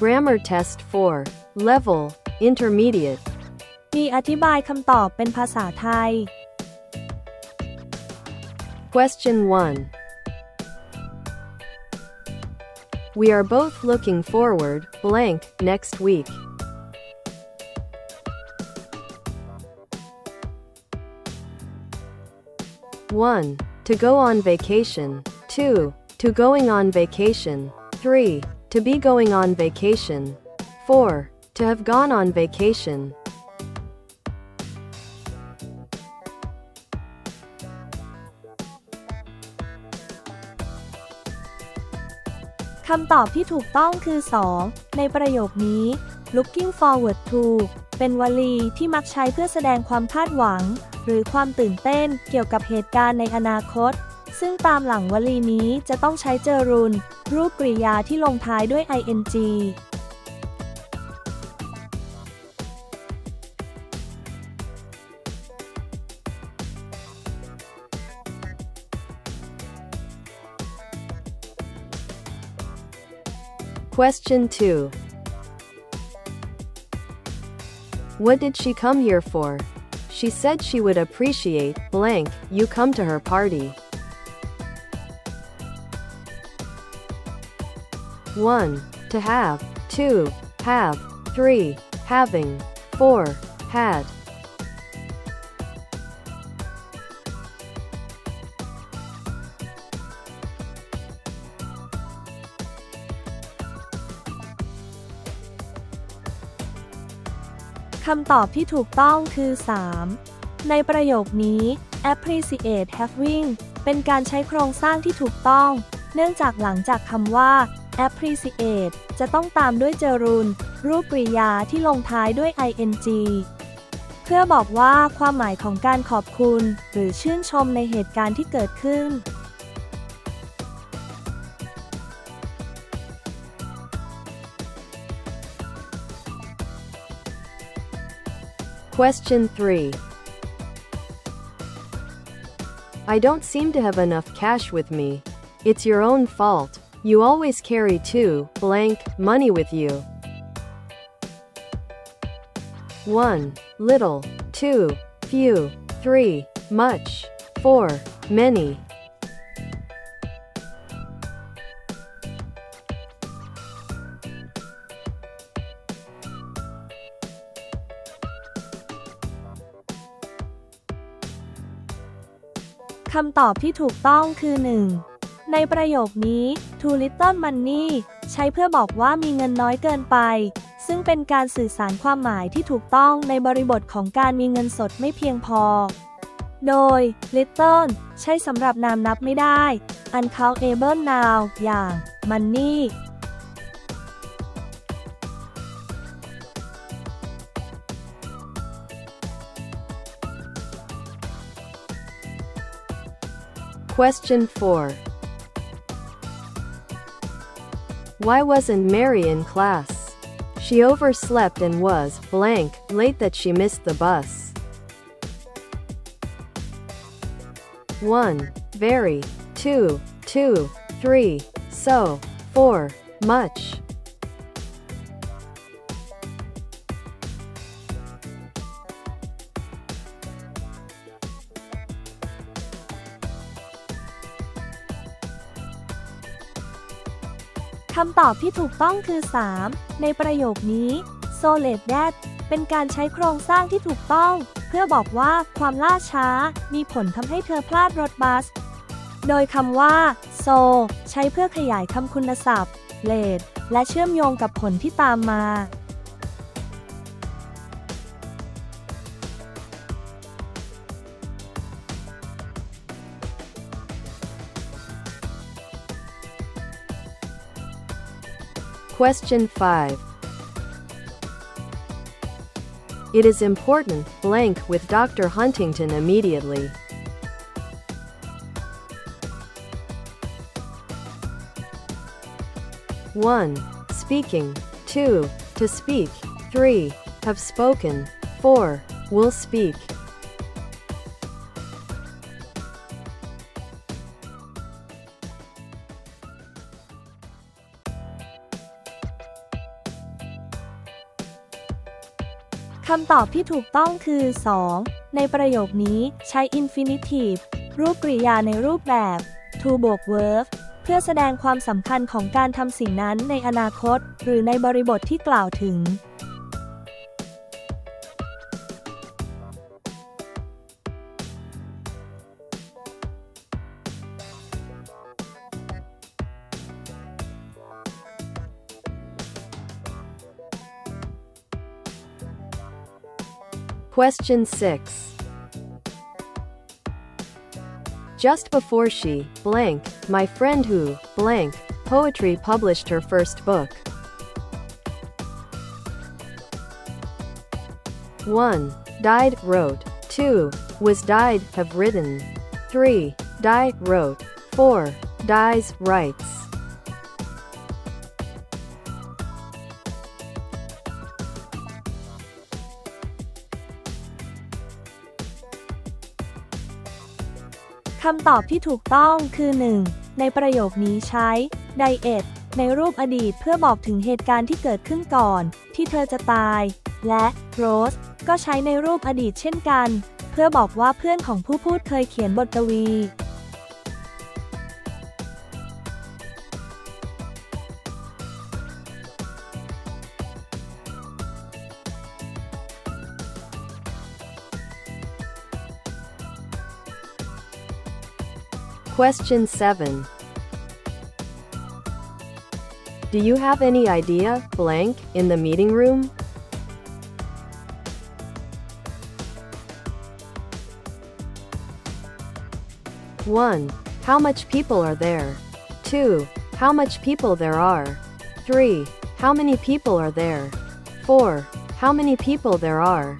Grammar Test 4. Level Intermediate. มีอธิบายคำตอบเป็นภาษาไทย Question 1. We are both looking forward, blank, next week. One, to go on vacation. Two, to going on vacation. Three, to be going on vacation. Four, to have gone on vacation. คำตอบที่ถูกต้องคือ 2 ในประโยคนี้ looking forward to เป็นวลีที่มักใช้เพื่อแสดงความคาดหวัง หรือความตื่นเต้นเกี่ยวกับเหตุการณ์ในอนาคต ซึ่งตามหลังวลีนี้จะต้องใช้เจอรุน รูปกริยาที่ลงท้ายด้วย ing Question 2. What did she come here for? She said she would appreciate blank you come to her party. 1. To have. 2. Have. 3. Having. 4. Had. คำตอบที่ถูกต้องคือ 3 ในประโยคนี้ appreciate having เป็นการใช้โครงสร้างที่ถูกต้อง เนื่องจากหลังจากคำว่า appreciate จะต้องตามด้วยเจรุนรูปกริยาที่ลงท้ายด้วย ing เพื่อบอกว่าความหมายของการขอบคุณ หรือชื่นชมในเหตุการณ์ที่เกิดขึ้น Question 3. I don't seem to have enough cash with me. It's your own fault. You always carry two blank money with you. 1. Little. 2. Few. 3. Much. 4. Many. คำตอบที่ถูกต้องคือ 1. ในประโยคนี้ too little money ใช้เพื่อบอกว่ามีเงินน้อยเกินไป ซึ่งเป็นการสื่อสารความหมายที่ถูกต้องในบริบทของการมีเงินสดไม่เพียงพอ โดย little ใช้สำหรับนามนับไม่ได้ uncountable noun อย่าง money Question 4. Why wasn't Mary in class? She overslept and was blank late that she missed the bus. 1. Very. 2. 2. 3. So. 4. Much. คำตอบที่ถูกต้องคือ 3 ในประโยคนี้ so late that เป็นการใช้โครงสร้างที่ถูกต้อง เพื่อบอกว่าความล่าช้า มีผลทำให้เธอพลาดรถบัส โดยคำว่า so ใช้เพื่อขยายคำคุณศัพท์ late และเชื่อมโยงกับผลที่ตามมา Question 5. It is important, blank with Dr. Huntington immediately. 1. Speaking. 2. To speak. 3. Have spoken. 4. Will speak. คำตอบที่ถูกต้องคือ 2 ในประโยคนี้ใช้ infinitive รูปกริยาในรูปแบบ to บวก verb เพื่อแสดงความสำคัญของการทำสิ่งนั้นในอนาคต หรือในบริบทที่กล่าวถึง Question 6. Just before she, blank, my friend who, blank, poetry published her first book. 1. Died, wrote. 2. Was died, have written. 3. Die, wrote. 4. Dies, writes. คำตอบที่ถูกต้องคือ 1. ในประโยคนี้ใช้ diet ในรูปอดีตเพื่อบอกถึงเหตุการณ์ที่เกิดขึ้นก่อน ที่เธอจะตาย และ rose ก็ใช้ในรูปอดีตเช่นกัน เพื่อบอกว่าเพื่อนของผู้พูดเคยเขียนบทกวี Question 7. Do you have any idea, blank, in the meeting room? One. How much people are there? Two. How much people there are? Three. How many people are there? Four. How many people there are?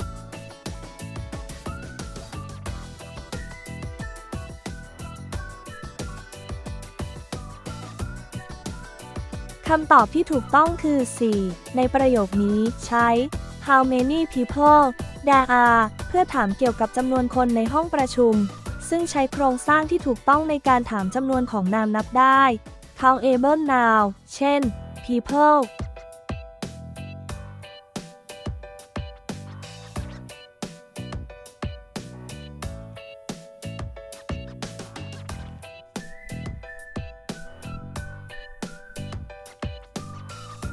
คำตอบที่ถูกต้องคือ 4 ในประโยคนี้ใช้ how many people there are เพื่อถามเกี่ยวกับจำนวนคนในห้องประชุม ซึ่งใช้โครงสร้างที่ถูกต้องในการถามจำนวนของนามนับได้ countable noun เช่น people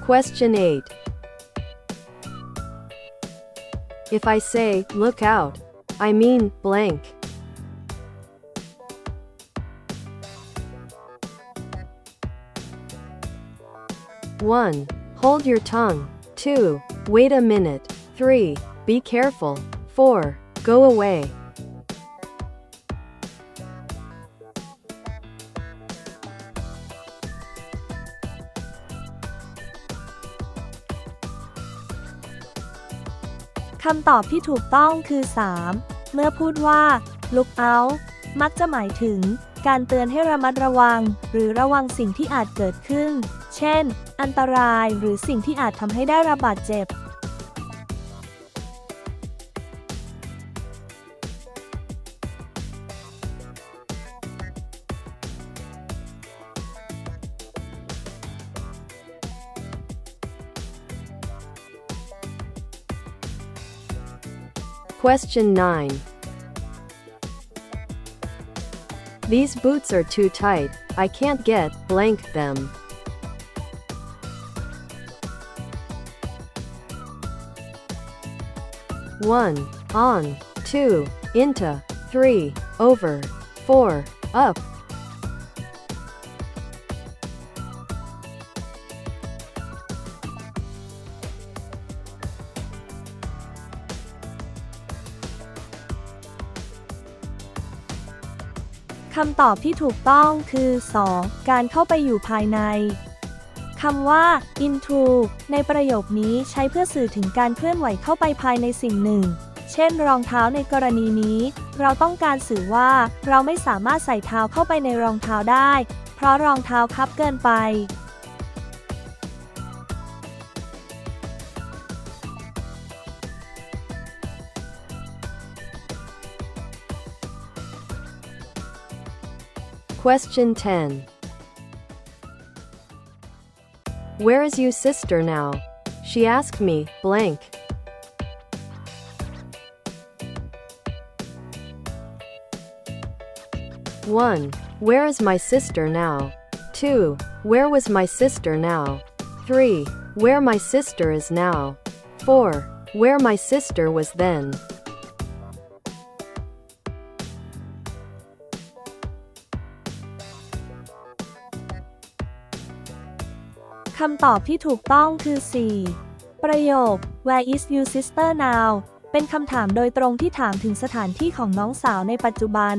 Question 8. If I say, look out, I mean, blank. One, hold your tongue. Two, wait a minute. Three, be careful. Four, go away. คำตอบที่ถูกต้องคือ 3 เมื่อพูดว่า look out มักจะหมายถึง การเตือนให้ระมัดระวัง หรือระวังสิ่งที่อาจเกิดขึ้น เช่น อันตรายหรือสิ่งที่อาจทำให้ได้รับบาดเจ็บ Question 9. These boots are too tight, I can't get blank them. One, on, two, into, three, over, four, up. คำตอบที่ถูกต้องคือ 2. การเข้าไปอยู่ภายในคำว่า into ในประโยคนี้ใช้เพื่อสื่อถึงการเคลื่อนไหวเข้าไปภายในสิ่งหนึ่ง เช่น รองเท้าในกรณีนี้ เราต้องการสื่อว่าเราไม่สามารถใส่เท้าเข้าไปในรองเท้าได้ เพราะรองเท้าคับเกินไป Question 10. Where is you sister now? She asked me, blank. One. Where is my sister now? 2. Where was my sister now? 3. Where my sister is now. 4. Where my sister was then. คำตอบที่ถูกต้องคือ 4. ประโยค Where is your sister now เป็นคำถามโดยตรงที่ถามถึงสถานที่ของน้องสาวในปัจจุบัน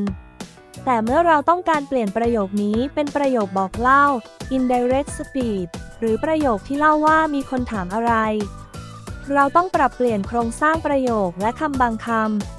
แต่เมื่อเราต้องการเปลี่ยนประโยคนี้เป็นประโยคบอกเล่า indirect speech หรือประโยคที่เล่าว่ามีคนถามอะไร เราต้องปรับเปลี่ยนโครงสร้างประโยคและคำบางคำ